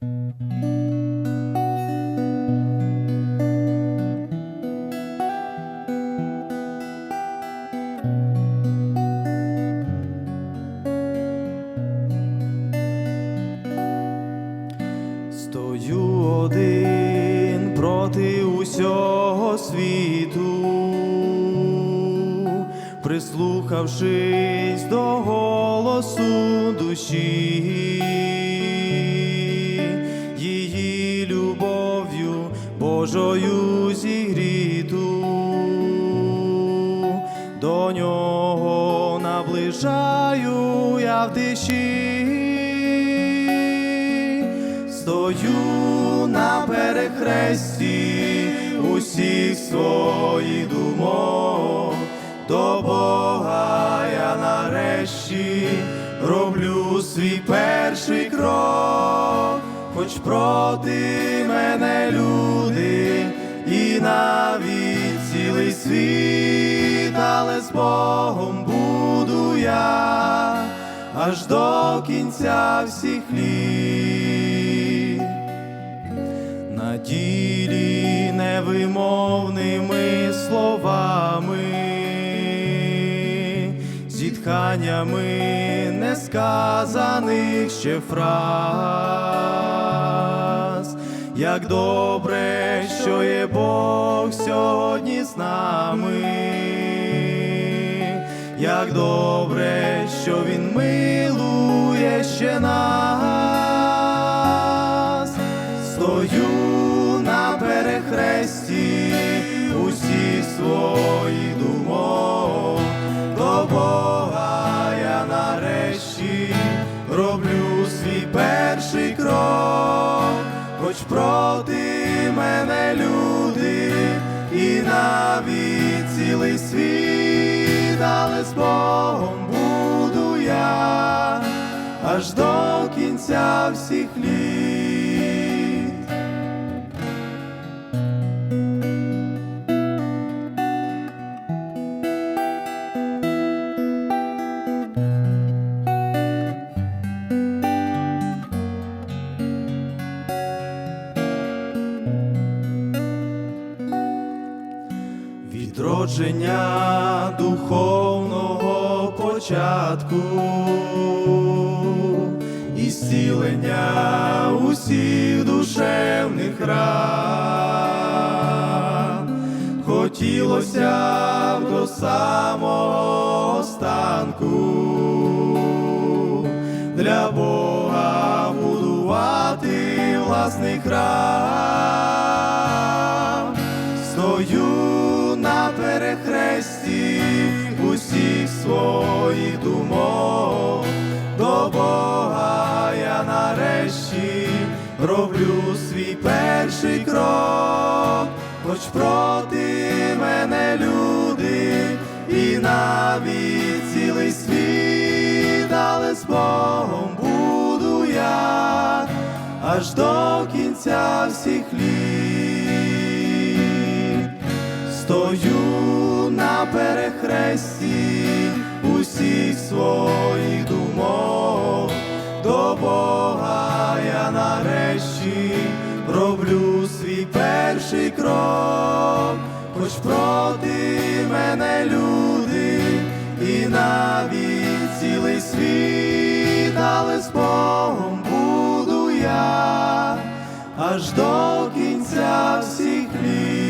Стою один проти усього світу, прислухавшись до голосу душі, Божою зігріту, до нього наближаю я в тиші. Стою на перехресті усіх своїх думок, до Бога я нарешті роблю свій перший крок, хоч проти мене люди цілий світ, але з Богом буду я аж до кінця всіх літ. На ділі невимовними словами, зітханнями несказаних ще фраз, як добре, що є Бог сьогодні з нами. Як добре, що він милує ще нас, стою на перехресті усіх своїх думок, до Бога я нарешті роблю свій перший крок, хоч проти мене люди цілий світ, але з Богом буду я аж до кінця всіх літ. Відродження духовного початку, і зцілення усіх душевних ран. Хотілося б до самого останку для Бога будувати власний храм. Перехресті усіх своїх думок, до Бога я нарешті роблю свій перший крок, хоч проти мене люди і навіть цілий світ, але з Богом буду я аж до кінця всіх літ. Стою перехресті усіх своїх думок, до Бога я нарешті роблю свій перший крок, хоч проти мене люди і навіть цілий світ, але з Богом буду я. Аж до кінця всіх літ.